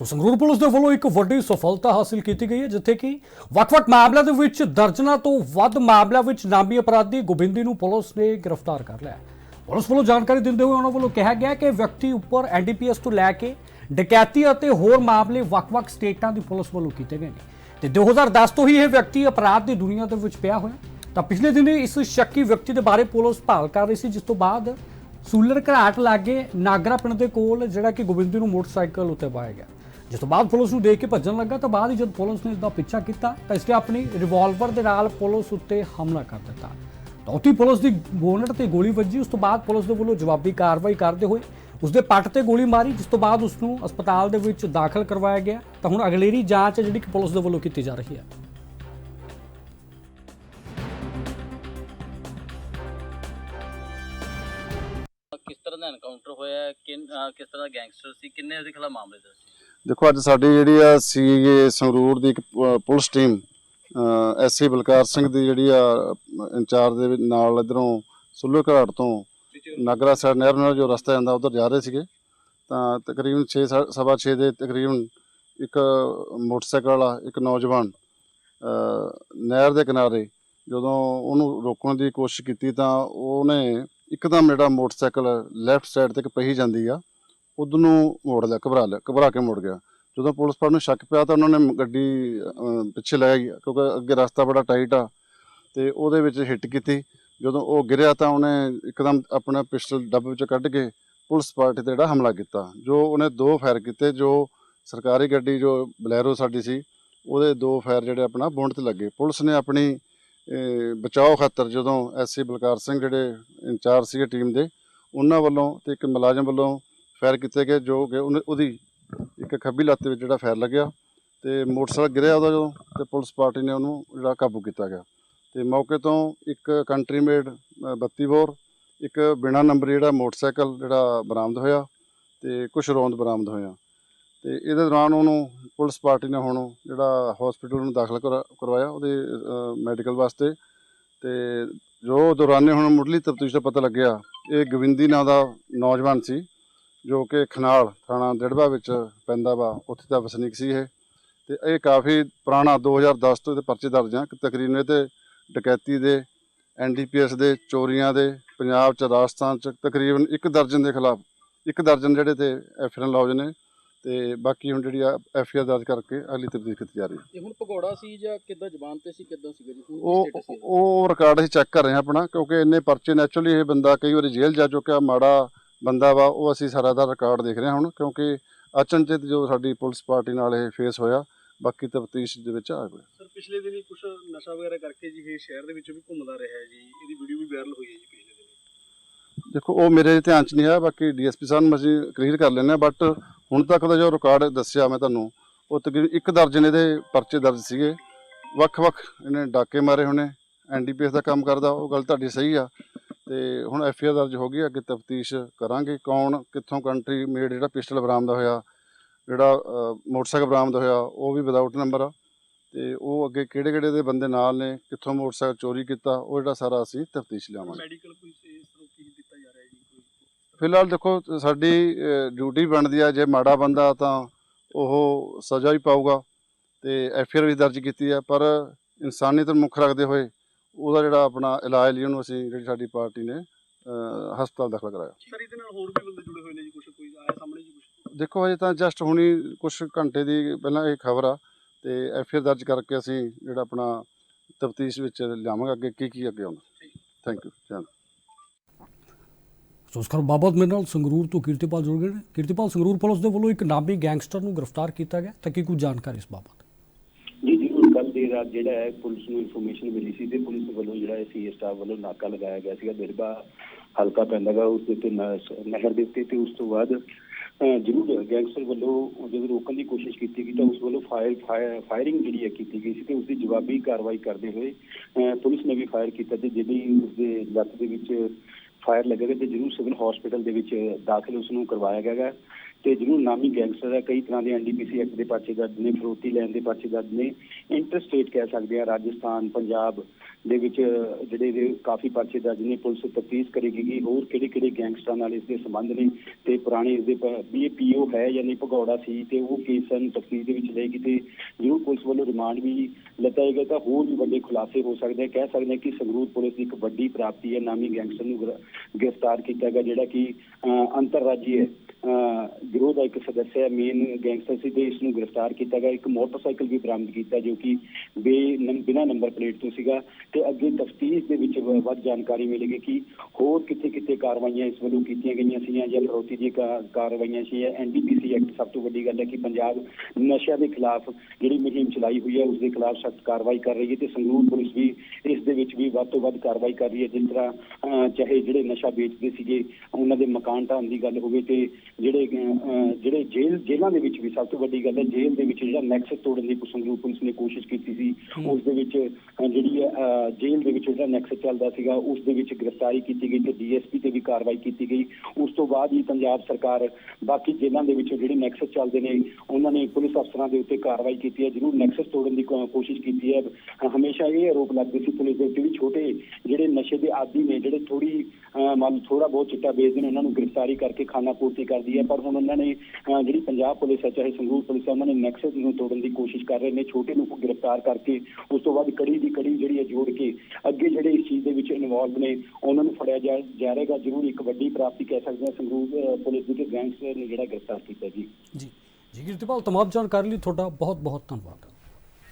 ਸੋ Sangrur police ਦੇ ਵੱਲੋਂ ਇੱਕ ਵੱਡੀ ਸਫਲਤਾ ਹਾਸਲ ਕੀਤੀ ਗਈ ਹੈ, ਜਿੱਥੇ ਕਿ ਵੱਖ-ਵੱਖ ਮਾਮਲਿਆਂ ਦੇ ਵਿੱਚ ਦਰਜਨਾਂ ਤੋਂ ਵੱਧ ਮਾਮਲਿਆਂ ਵਿੱਚ ਨਾਮੀ ਅਪਰਾਧੀ ਗੋਬਿੰਦੀ ਨੂੰ ਪੁਲਿਸ ਨੇ ਗ੍ਰਿਫਤਾਰ ਕਰ ਲਿਆ ਪੁਲਿਸ ਵੱਲੋਂ ਜਾਣਕਾਰੀ ਦਿੰਦੇ ਹੋਏ ਉਹਨਾਂ ਵੱਲੋਂ ਕਿਹਾ ਗਿਆ ਕਿ ਵਿਅਕਤੀ ਉੱਪਰ ਐਨਡੀਪੀਐਸ ਤੋਂ ਲੈ ਕੇ ਡਕੈਤੀ ਅਤੇ ਹੋਰ ਮਾਮਲੇ ਵੱਖ-ਵੱਖ ਸਟੇਟਾਂ ਦੀ ਪੁਲਿਸ ਵੱਲੋਂ ਕੀਤੇ ਗਏ ਨੇ। ਤੇ 2010 ਤੋਂ ਹੀ ਇਹ ਵਿਅਕਤੀ ਅਪਰਾਧ ਦੀ ਦੁਨੀਆ ਦੇ ਵਿੱਚ ਪਿਆ ਹੋਇਆ ਤਾਂ ਪਿਛਲੇ ਦਿਨ ਇਸ ਸ਼ੱਕੀ ਵਿਅਕਤੀ ਦੇ ਬਾਰੇ ਪੁਲਿਸ ਭਾਲ ਕਰ ਰਹੀ ਸੀ, ਜਿਸ ਤੋਂ ਬਾਅਦ ਸੂਲਰ ਘਰਾਟ ਲਾਗੇ ਨਾਗਰਾ ਪਿੰਡ ਦੇ ਕੋਲ ਜਿਹੜਾ ਕਿ ਗੋਬਿੰਦੀ ਨੂੰ ਮੋਟਰਸਾਈਕਲ ਉੱਤੇ ਪਾਇਆ ਗਿਆ। ਜਿਸ ਤੋਂ ਬਾਅਦ ਪੁਲਿਸ ਨੂੰ ਦੇਖ ਕੇ ਭੱਜਣ ਲੱਗਾ, ਤਾਂ ਬਾਅਦ ਹੀ ਜਦ ਪੁਲਿਸ ਨੇ ਇਸ ਦਾ ਪਿੱਛਾ ਕੀਤਾ, ਤਾਂ ਇਸਨੇ ਆਪਣੀ ਰਿਵਾਲਵਰ ਦੇ ਨਾਲ ਪੁਲਿਸ ਉੱਤੇ ਹਮਲਾ ਕਰ ਦਿੱਤਾ। ਤਾਂ ਉੱਥੇ ਪੁਲਿਸ ਦੀ ਬੋਨਟ ਤੇ ਗੋਲੀ ਵੱਜੀ, ਉਸ ਤੋਂ ਬਾਅਦ ਪੁਲਿਸ ਦੇ ਵੱਲੋਂ ਜਵਾਬੀ ਕਾਰਵਾਈ ਕਰਦੇ ਹੋਏ ਉਸ ਦੇ ਪੱਟ ਤੇ ਗੋਲੀ ਮਾਰੀ, ਜਿਸ ਤੋਂ ਬਾਅਦ ਉਸ ਨੂੰ ਹਸਪਤਾਲ ਦੇ ਵਿੱਚ ਦਾਖਲ ਕਰਵਾਇਆ ਗਿਆ। ਤਾਂ ਹੁਣ ਅਗਲੇਰੀ ਜਾਂਚ ਜਿਹੜੀ ਕਿ ਪੁਲਿਸ ਦੇ ਵੱਲੋਂ ਕੀਤੀ ਜਾ ਰਹੀ ਹੈ। ਕਿਸ ਤਰ੍ਹਾਂ ਦਾ ਐਨਕਾਊਂਟਰ ਹੋਇਆ? ਕਿਸ ਤਰ੍ਹਾਂ ਦਾ ਗੈਂਗਸਟਰ ਸੀ? ਕਿੰਨੇ ਉਹਦੇ ਖਿਲਾਫ ਮਾਮਲੇ ਦਰਜ ਦੇਖੋ, ਅੱਜ ਸਾਡੀ ਜਿਹੜੀ ਆ ਸੀਏ ਸੰਗਰੂਰ ਦੀ ਇੱਕ police team SC Balkar Singh ਦੀ ਜਿਹੜੀ ਆ ਇੰਚਾਰਜ ਦੇ ਨਾਲ ਇਧਰੋਂ ਸੁੱਲੋ ਘਾਟ ਤੋਂ ਨਾਗਰਾ ਸਾਈਡ ਨਹਿਰ ਨਾਲ ਜੋ ਰਸਤਾ ਜਾਂਦਾ, ਉਧਰ ਜਾ ਰਹੇ ਸੀਗੇ। ਤਾਂ ਤਕਰੀਬਨ 6 ਸਵਾ 6 ਦੇ ਤਕਰੀਬਨ ਇੱਕ ਮੋਟਰਸਾਈਕਲ ਵਾਲਾ, ਇੱਕ ਨੌਜਵਾਨ ਨਹਿਰ ਦੇ ਕਿਨਾਰੇ ਜਦੋਂ ਉਹਨੂੰ ਰੋਕਣ ਦੀ ਕੋਸ਼ਿਸ਼ ਕੀਤੀ ਤਾਂ ਉਹਨੇ ਇੱਕਦਮ ਜਿਹੜਾ ਮੋਟਰਸਾਈਕਲ ਲੈਫਟ ਸਾਈਡ ਤੇ ਇੱਕ ਪਹੀ ਜਾਂਦੀ ਆ ਉਧਰ ਨੂੰ ਮੋੜ ਲਿਆ ਘਬਰਾ ਲਿਆ ਘਬਰਾ ਕੇ ਮੁੜ ਗਿਆ। ਜਦੋਂ ਪੁਲਿਸ ਪਰ ਨੂੰ ਸ਼ੱਕ ਪਿਆ ਤਾਂ ਉਹਨਾਂ ਨੇ ਗੱਡੀ ਅਹ, ਪਿੱਛੇ ਲੈ ਗਈ ਕਿਉਂਕਿ ਅੱਗੇ ਰਸਤਾ ਬੜਾ ਟਾਈਟ ਆ ਤੇ ਉਹਦੇ ਵਿੱਚ ਹਿੱਟ ਕੀਤੀ। ਜਦੋਂ ਉਹ ਗਿਰਿਆ ਤਾਂ ਉਹਨੇ ਇੱਕਦਮ ਆਪਣਾ ਪਿਸਟਲ ਡੱਬ ਵਿੱਚੋਂ ਕੱਢ ਕੇ ਪੁਲਿਸ ਪਾਰਟੀ ਤੇ ਜਿਹੜਾ ਹਮਲਾ ਕੀਤਾ। ਜੋ ਉਹਨੇ ਦੋ ਫਾਇਰ ਕੀਤੇ ਜੋ ਸਰਕਾਰੀ ਗੱਡੀ ਜੋ ਬਲੈਰੋ ਸਾਡੀ ਸੀ ਉਹਦੇ ਦੋ ਫਾਇਰ ਜਿਹੜੇ ਆਪਣਾ ਬੁੰਡ ਤੇ ਲੱਗੇ। ਪੁਲਿਸ ਨੇ ਆਪਣੀ ਅਹ, ਬਚਾਓ ਖਾਤਰ ਜਦੋਂ ਐਸਸੀ ਬਲਕਾਰ ਸਿੰਘ ਜਿਹੜੇ ਇੰਚਾਰਜ ਸੀਗੇ ਟੀਮ ਦੇ ਉਹਨਾਂ ਵੱਲੋਂ ਤੇ ਇੱਕ ਮੁਲਾਜ਼ਮ ਵੱਲੋਂ ਫਾਇਰ ਕੀਤੇ ਗਏ, ਜੋ ਕਿ ਉਹਨੇ- ਉਹਦੀ ਇੱਕ ਖੱਬੀ ਲੱਤ ਵਿੱਚ ਜਿਹੜਾ ਫਾਇਰ ਲੱਗਿਆ ਤੇ ਮੋਟਰਸਾਈਕਲ ਗਿਰਿਆ ਉਹਦਾ ਜਦੋਂ ਤੇ ਪੁਲਿਸ ਪਾਰਟੀ ਨੇ ਉਹਨੂੰ ਜਿਹੜਾ ਕਾਬੂ ਕੀਤਾ ਗਿਆ। ਤੇ ਮੌਕੇ ਤੋਂ ਇੱਕ ਕੰਟਰੀ ਮੇਡ 32 ਬੋਰ, ਇੱਕ ਬਿਨਾ ਨੰਬਰ ਜਿਹੜਾ ਮੋਟਰਸਾਈਕਲ ਜਿਹੜਾ ਬਰਾਮਦ ਹੋਇਆ ਤੇ ਕੁਝ ਰੌਂਦ ਬਰਾਮਦ ਹੋਇਆ। ਤੇ ਇਹਦੇ ਦੌਰਾਨ ਉਹਨੂੰ ਪੁਲਿਸ ਪਾਰਟੀ ਨੇ ਹੁਣ ਜਿਹੜਾ ਹਸਪੀਟਲ ਨੂੰ ਦਾਖਲ ਕਰਾ- ਕਰਵਾਇਆ ਉਹਦੇ ਮੈਡੀਕਲ ਵਾਸਤੇ। ਤੇ ਜੋ ਦੌਰਾਨੇ ਹੁਣ ਮੁੱਢਲੀ ਤਫਤੀਸ਼ ਦਾ ਪਤਾ ਲੱਗਿਆ, ਇਹ ਗਵਿੰਦੀ ਨਾਂ ਦਾ ਨੌਜਵਾਨ ਸੀ। ਜੋ ਕਿ ਖਨਾਲ ਥਾਣਾ ਦਿੜਬਾ ਵਿੱਚ ਪੈਂਦਾ ਵਾ ਉੱਥੇ ਦਾ ਵਸਨੀਕ ਸੀ ਇਹ। ਤੇ ਇਹ ਕਾਫੀ ਪੁਰਾਣਾ 2010 ਤੋਂ ਇਹਦੇ ਪਰਚੇ ਦਰਜ ਆ। ਕਿ ਤਕਰੀਬਨ ਇਹ ਤੇ ਡਕੈਤੀ ਦੇ ਐਨਡੀਪੀਐਸ ਦੇ ਚੋਰੀਆਂ ਦੇ ਪੰਜਾਬ ਚ ਰਾਜਸਥਾਨ ਚ ਤਕਰੀਬਨ ਇੱਕ ਦਰਜਨ ਦੇ ਖਿਲਾਫ ਇੱਕ ਦਰਜਨ ਜਿਹੜੇ ਤੇ ਐਫਆਰ ਲੌਜ ਨੇ। ਤੇ ਬਾਕੀ ਹੁਣ ਜਿਹੜੀ ਆ ਐਫਆਰ ਦਰਜ ਕਰਕੇ ਅਗਲੀ ਤਫਤੀਸ਼ ਕੀਤੀ ਜਾ ਰਹੀ ਹੈ। ਇਹ ਹੁਣ ਭਗੌੜਾ ਸੀ ਜਾਂ ਕਿੱਦਾਂ ਜ਼ਬਾਨ ਤੇ ਸੀ ਕਿੱਦਾਂ ਸੀਗਾ ਜੀ? ਉਹ? ਉਹ ਰਿਕਾਰਡ ਅਸੀਂ ਚੈੱਕ ਕਰ ਰਹੇ ਹਾਂ ਆਪਣਾ ਕਿਉਂਕਿ ਇੰਨੇ ਪਰਚੇ ਨੈਚੁਰਲੀ ਇਹ ਬੰਦਾ ਕਈ ਵਾਰੀ ਜੇਲ੍ਹ ਜਾ ਚੁੱਕਿਆ ਮਾੜਾ ਬੰਦਾ ਵਾ ਉਹ ਅਸੀਂ ਸਾਰਾ ਦਾ ਰਿਕਾਰਡ ਦੇਖ ਰਹੇ ਹਾਂ ਹੁਣ ਕਿਉਂਕਿ ਅਚਨਚੇਤ ਜੋ ਸਾਡੀ ਪੁਲਿਸ ਪਾਰਟੀ ਨਾਲ ਇਹ ਫੇਸ ਹੋਇਆ ਬਾਕੀ ਤਫਤੀਸ਼ ਦੇ ਵਿੱਚ ਆ ਗਿਆ। ਸਰ ਪਿਛਲੇ ਦਿਨੀ ਕੁਝ ਨਸ਼ਾ ਵਗੈਰਾ ਕਰਕੇ ਜੀ ਇਹ ਸ਼ਹਿਰ ਦੇ ਵਿੱਚ ਵੀ ਘੁੰਮਦਾ ਰਿਹਾ ਜੀ ਇਹਦੀ ਵੀਡੀਓ ਵੀ ਵਾਇਰਲ ਹੋਈ ਹੈ ਜੀ ਪਿਛਲੇ ਦਿਨੀ। ਦੇਖੋ ਉਹ ਮੇਰੇ ਧਿਆਨ 'ਚ ਨਹੀਂ ਆਇਆ ਬਾਕੀ ਡੀਐਸਪੀ ਸਾਹਿਬ ਨੂੰ ਅਸੀਂ ਕਲੀਅਰ ਕਰ ਹਾਂ ਬਟ ਹੁਣ ਤੱਕ ਦਾ ਜੋ ਰਿਕਾਰਡ ਦੱਸਿਆ ਮੈਂ ਤੁਹਾਨੂੰ ਉਹ ਤਕਰੀਬਨ ਇੱਕ ਦਰਜਨ ਇਹਦੇ ਪਰਚੇ ਦਰਜ ਸੀਗੇ। ਵੱਖ-ਵੱਖ ਇਹਨੇ ਡਾਕੇ ਮਾਰੇ ਹੋਣੇ ਐਨਡੀਪੀਐਸ ਦਾ ਕੰਮ ਕਰਦਾ ਉਹ ਗੱਲ ਤੁਹਾਡੀ ਸਹੀ ਆ। ਤੇ ਹੁਣ ਐਫਆਈਆਰ ਦਰਜ ਹੋ ਗਈ ਅੱਗੇ ਤਫਤੀਸ਼ ਕਰਾਂਗੇ ਕੌਣ ਕਿੱਥੋਂ ਕੰਟਰੀ ਮੇਡ ਜਿਹੜਾ ਪਿਸਟਲ ਬਰਾਮਦ ਹੋਇਆ ਜਿਹੜਾ ਮੋਟਰਸਾਈਕਲ ਬਰਾਮਦ ਹੋਇਆ ਉਹ ਵੀ ਵਿਦਆਊਟ ਨੰਬਰ ਆ ਤੇ ਉਹ ਅੱਗੇ ਕਿਹੜੇ ਕਿਹੜੇ ਦੇ ਬੰਦੇ ਨਾਲ ਨੇ ਕਿੱਥੋਂ ਮੋਟਰਸਾਈਕਲ ਚੋਰੀ ਕੀਤਾ ਉਹ ਜਿਹੜਾ ਸਾਰਾ ਅਸੀਂ ਤਫਤੀਸ਼ ਲਿਆਵਾਂਗੇ। ਮੈਡੀਕਲ ਕੋਈ ਇਸ ਤਰ੍ਹਾਂ ਕੀ ਦਿੱਤਾ ਜਾ ਰਿਹਾ ਹੈ ਜੀ ਕੋਈ ਫਿਲਹਾਲ ਦੇਖੋ ਸਾਡੀ ਡਿਊਟੀ ਬਣਦੀ ਆ ਜੇ ਮਾੜਾ ਬੰਦਾ ਤਾਂ ਉਹ ਸਜ਼ਾ ਹੀ ਪਾਊਗਾ ਤੇ ਐਫਆਰ ਵੀ ਦਰਜ ਕੀਤੀ ਹੈ ਪਰ ਇਨਸਾਨੀਅਤ ਨੂੰ ਮੁੱਖ ਰੱਖਦੇ ਹੋਏ ਉਹਦਾ ਜਿਹੜਾ ਆਪਣਾ ਇਲਾਜ ਲਈ ਉਹਨੂੰ ਅਸੀਂ ਜਿਹੜੀ ਸਾਡੀ ਪਾਰਟੀ ਨੇ ਅਹ, ਹਸਪਤਾਲ ਦਾਖਲ ਕਰਾਇਆ। ਸਰ ਇਹਦੇ ਨਾਲ ਹੋਰ ਵੀ ਬੰਦੇ ਜੁੜੇ ਹੋਏ ਨੇ ਜੀ ਕੁਝ ਕੋਈ ਆਇਆ ਸਾਹਮਣੇ ਜੀ ਕੁਝ ਦੇਖੋ ਹਜੇ ਤਾਂ ਜਸਟ ਹੁਣੀ ਕੁਝ ਘੰਟੇ ਦੀ ਪਹਿਲਾਂ ਇਹ ਖਬਰ ਆ ਤੇ ਐਫਆਰ ਦਰਜ ਕਰਕੇ ਅਸੀਂ ਜਿਹੜਾ ਆਪਣਾ ਤਫਤੀਸ਼ ਵਿੱਚ ਲਿਆਵਾਂਗੇ ਅੱਗੇ ਕੀ ਕੀ ਅੱਗੇ ਆਉਣਾ ਥੈਂਕ ਯੂ ਧੰਨਵਾਦ। ਸੋ ਇਸ ਖਬਰ ਬਾਬਤ ਮੇਰੇ ਨਾਲ ਸੰਗਰੂਰ ਤੋਂ ਕੀਰਤੀਪਾਲ ਜੁੜ ਗਏ ਨੇ। ਕੀਰਤੀਪਾਲ ਸੰਗਰੂਰ ਪੁਲਿਸ ਦੇ ਵੱਲੋਂ ਇੱਕ ਨਾਮੀ ਗੈਂਗਸਟਰ ਨੂੰ ਗ੍ਰਿਫਤਾਰ ਕੀਤਾ ਗਿਆ। ਤਾਂ ਕੀ ਕੁਝ ਜਾਣਕਾਰੀ ਇਸ ਬਾਬਤ? ਦੇਰ ਰਾਤ ਜਿਹੜਾ ਹੈ ਪੁਲਿਸ ਨੂੰ ਇਨਫੋਰਮੇਸ਼ਨ ਮਿਲੀ ਸੀ ਤੇ ਪੁਲਿਸ ਵੱਲੋਂ ਜਿਹੜਾ ਹੈ ਸੀਏ ਸਟਾਫ ਵੱਲੋਂ ਨਾਕਾ ਲਗਾਇਆ ਗਿਆ ਸੀਗਾ ਦਿਰਬਾ ਹਲਕਾ ਪੈਂਦਾਗਾ ਉਸ ਦੇ ਉੱਤੇ ਨਹਿਰ ਦੇ ਉੱਤੇ ਤੇ ਉਸ ਤੋਂ ਬਾਅਦ ਜ਼ਰੂਰ ਗੈਂਗਸਟਰ ਵੱਲੋਂ ਜਦੋਂ ਰੋਕਣ ਦੀ ਕੋਸ਼ਿਸ਼ ਕੀਤੀ ਗਈ ਤਾਂ ਉਸ ਵੱਲੋਂ ਫਾਇਰ ਫਾਇਰਿੰਗ ਜਿਹੜੀ ਹੈ ਕੀਤੀ ਗਈ ਸੀ ਤੇ ਉਸ ਦੀ ਜਵਾਬੀ ਕਾਰਵਾਈ ਕਰਦੇ ਹੋਏ ਅਹ, ਪੁਲਿਸ ਨੇ ਵੀ ਫਾਇਰ ਕੀਤਾ ਤੇ ਜਿਹੜੀ ਉਸ ਦੇ ਲੱਤ ਦੇ ਵਿੱਚ ਫਾਇਰ ਲੱਗੇਗਾ ਤੇ ਜ਼ਰੂਰ ਸਿਵਲ ਹਸਪੀਟਲ ਦੇ ਵਿੱਚ ਦਾਖਲ ਉਸ ਨੂੰ ਕਰਵਾਇਆ ਗਿਆ ਤੇ ਜਿਹਨੂੰ ਨਾਮੀ ਗੈਂਗਸਟਰ ਹੈ ਕਈ ਤਰ੍ਹਾਂ ਦੇ ਐਨਡੀਪੀਸੀ ਐਕਟ ਦੇ ਪਰਚੇ ਦਰਜ ਨੇ ਫਰੋਤੀ ਲੈਣ ਦੇ ਪਰਚੇ ਦਰਜ ਨੇ ਇੰਟਰਸਟੇਟ ਕਹਿ ਸਕਦੇ ਆ ਰਾਜਸਥਾਨ ਪੰਜਾਬ ਦੇ ਵਿੱਚ ਜਿਹੜੇ ਇਹਦੇ ਕਾਫੀ ਪਰਚੇ ਦਰਜ ਨੇ ਪੁਲਿਸ ਤਫਤੀਸ਼ ਕਰੇਗੀ ਕਿ ਹੋਰ ਕਿਹੜੇ ਕਿਹੜੇ ਗੈਂਗਸਟਰਾਂ ਨਾਲ ਇਸ ਦੇ ਸੰਬੰਧ ਨੇ ਤੇ ਪੁਰਾਣੇ ਇਸ ਦੇ ਪ- ਹੈ ਜਾਂ ਨਹੀਂ ਭਗੌੜਾ ਸੀ ਤੇ ਉਹ ਕੇਸ ਨੂੰ ਤਫਤੀਸ਼ ਦੇ ਵਿੱਚ ਲਏਗੀ ਤੇ ਜ਼ਰੂਰ ਪੁਲਿਸ ਵੱਲੋਂ ਰਿਮਾਂਡ ਵੀ ਲਿੱਤਾ ਜਾਏਗਾ ਤਾਂ ਹੋਰ ਵੀ ਵੱਡੇ ਖੁਲਾਸੇ ਹੋ ਸਕਦੇ ਕਹਿ ਸਕਦੇ ਆ ਕਿ ਸੰਗਰੂਰ ਪੁਲਿਸ ਦੀ ਇੱਕ ਵੱਡੀ ਪ੍ਰਾਪਤੀ ਹੈ ਨਾਮੀ ਗੈਂਗਸਟਰ ਨੂੰ ਗ੍ਰਿਫਤਾਰ ਕੀਤਾ ਗਿਆ ਜਿਹੜਾ ਕਿ ਅਹ, ਅੰਤਰਰਾਜੀ ਹੈ ਗਿਰੋਹ ਦਾ ਇੱਕ ਸਦੱਸਿਆ ਮੇਨ ਗੈਂਗਸਟਰ ਸੀ ਤੇ ਇਸ ਨੂੰ ਗ੍ਰਿਫਤਾਰ ਕੀਤਾ ਗਿਆ। ਇੱਕ ਮੋਟਰਸਾਈਕਲ ਵੀ ਬਰਾਮਦ ਕੀਤਾ ਜੋ ਕਿ ਬੇ ਨੰ- ਨੰਬਰ ਪਲੇਟ ਤੋਂ ਸੀਗਾ ਤੇ ਅੱਗੇ ਤਫਤੀਸ਼ ਦੇ ਵਿੱਚ ਵੱਧ ਜਾਣਕਾਰੀ ਮਿਲੇਗੀ ਕਿ ਹੋਰ ਕਿੱਥੇ ਕਿੱਥੇ ਕਾਰਵਾਈਆਂ ਇਸ ਵੱਲੋਂ ਕੀਤੀਆਂ ਗਈਆਂ ਸੀਗੀਆਂ। ਜਾਂ ਫਰੋਤੀ ਦੀਆਂ ਕਾ- ਕਾਰਵਾਈਆਂ ਸੀ ਐਨਡੀਪੀਸੀ ਐਕਟ ਸਭ ਤੋਂ ਵੱਡੀ ਗੱਲ ਹੈ ਕਿ ਪੰਜਾਬ ਨਸ਼ਿਆਂ ਦੇ ਖਿਲਾਫ ਜਿਹੜੀ ਮੁਹਿੰਮ ਚਲਾਈ ਹੋਈ ਹੈ ਉਸ ਦੇ ਖਿਲਾਫ ਸਖਤ ਕਾਰਵਾਈ ਕਰ ਰਹੀ ਹੈ ਤੇ ਸੰਗਰੂਰ ਪੁਲਿਸ ਵੀ ਇਸ ਦੇ ਵਿੱਚ ਵੀ ਵੱਧ ਤੋਂ ਵੱਧ ਕਾਰਵਾਈ ਕਰ ਰਹੀ ਹੈ। ਜਿਸ ਤਰ੍ਹਾਂ ਅਹ, ਚਾਹੇ ਜਿਹੜੇ ਨਸ਼ਾ ਵੇਚਦੇ ਸੀਗੇ ਉਹਨਾਂ ਦੇ ਮਕਾਨ ਢਾਣ ਦੀ ਗੱਲ ਹੋਵੇ ਤੇ ਜਿਹੜੇ ਜਿਹੜੇ ਜੇਲ੍ਹ ਜੇਲ੍ਹਾਂ ਦੇ ਵਿੱਚ ਵੀ ਸਭ ਤੋਂ ਵੱਡੀ ਗੱਲ ਹੈ ਜੇਲ੍ਹ ਦੇ ਵਿੱਚ ਜਿਹੜਾ ਨੈਕਸਸ ਤੋੜਨ ਦੀ ਸੰਗਰੂਰ ਪੁਲਿਸ ਨੇ ਕੋਸ਼ਿਸ਼ ਕੀਤੀ ਸੀ ਉਸ ਦੇ ਵਿੱਚ ਜਿਹੜੀ ਹੈ ਜੇਲ੍ਹ ਦੇ ਵਿੱਚ ਜਿਹੜਾ ਨੈਕਸਸ ਚੱਲਦਾ ਸੀਗਾ ਉਸ ਦੇ ਵਿੱਚ ਗ੍ਰਿਫਤਾਰੀ ਕੀਤੀ ਗਈ ਤੇ ਡੀਐਸਪੀ ਤੇ ਵੀ ਕਾਰਵਾਈ ਕੀਤੀ ਗਈ। ਉਸ ਤੋਂ ਬਾਅਦ ਹੀ ਪੰਜਾਬ ਸਰਕਾਰ ਬਾਕੀ ਜੇਲ੍ਹਾਂ ਦੇ ਵਿੱਚ ਜਿਹੜੇ ਨੈਕਸਸ ਚੱਲਦੇ ਨੇ ਉਹਨਾਂ ਨੇ ਪੁਲਿਸ ਅਫਸਰਾਂ ਦੇ ਉੱਤੇ ਕਾਰਵਾਈ ਕੀਤੀ ਹੈ ਜਿਹਨੂੰ ਨੈਕਸਸ ਤੋੜਨ ਦੀ ਕੋਸ਼ਿਸ਼ ਕੀਤੀ ਹੈ। ਹਮੇਸ਼ਾ ਇਹ ਆਰੋਪ ਲੱਗਦੇ ਸੀ ਪੁਲਿਸ ਦੇ ਉੱਤੇ ਵੀ ਛੋਟੇ ਜਿਹੜੇ ਨਸ਼ੇ ਦੇ ਆਦੀ ਨੇ ਜਿਹੜੇ ਥੋੜੀ ਮੰਨ ਥੋੜਾ ਬਹੁਤ ਚਿੱਟਾ ਵੇਚਦੇ ਨੇ ਉਹਨਾਂ ਨੂੰ ਗ੍ਰਿਫਤਾਰੀ ਕਰਕੇ ਖਾਨਾ ਪੂਰਤੀ ਕਰਦੀ ਹੈ, ਪਰ ਹੁਣ ਉਹਨਾਂ ਨੇ ਜਿਹੜੀ ਪੰਜਾਬ ਪੁਲਿਸ ਹੈ, ਚਾਹੇ ਸੰਗਰੂਰ ਪੁਲਿਸ ਹੈ, ਉਹਨਾਂ ਨੇ ਨੈਕਸਸ ਨੂੰ ਤੋੜਨ ਦੀ ਕੋਸ਼ਿਸ਼ ਕਰ ਰਹੇ ਨੇ, ਛੋਟੇ ਨੂੰ ਗ੍ਰਿਫਤਾਰ ਕਰਕੇ, ਉਸ ਤੋਂ ਬਾਅਦ ਕੜੀ ਦੀ ਕੜੀ ਜਿਹੜੀ ਹੈ ਜੋੜ ਕੇ ਅੱਗੇ ਜਿਹੜੇ ਇਸ ਚੀਜ਼ ਦੇ ਵਿੱਚ ਇਨਵੋਲਵ ਨੇ, ਉਹਨਾਂ ਨੂੰ ਫੜਿਆ ਜਾ ਰਹੇਗਾ। ਜ਼ਰੂਰ ਇੱਕ ਵੱਡੀ ਪ੍ਰਾਪਤੀ ਕਹਿ ਸਕਦੇ ਹਾਂ, ਸੰਗਰੂਰ ਪੁਲਿਸ ਦੀ ਕਿ ਗੈਂਗਸਟਰ ਨੇ ਜਿਹੜਾ ਗ੍ਰਿਫਤਾਰ ਕੀਤਾ ਜੀ। ਜੀ। ਜੀ ਕੀਰਤੀਪਾਲ ਤਮਾਮ ਜਾਣਕਾਰੀ ਲਈ ਤੁਹਾਡਾ ਬਹੁਤ ਬਹੁਤ ਧੰਨਵਾਦ।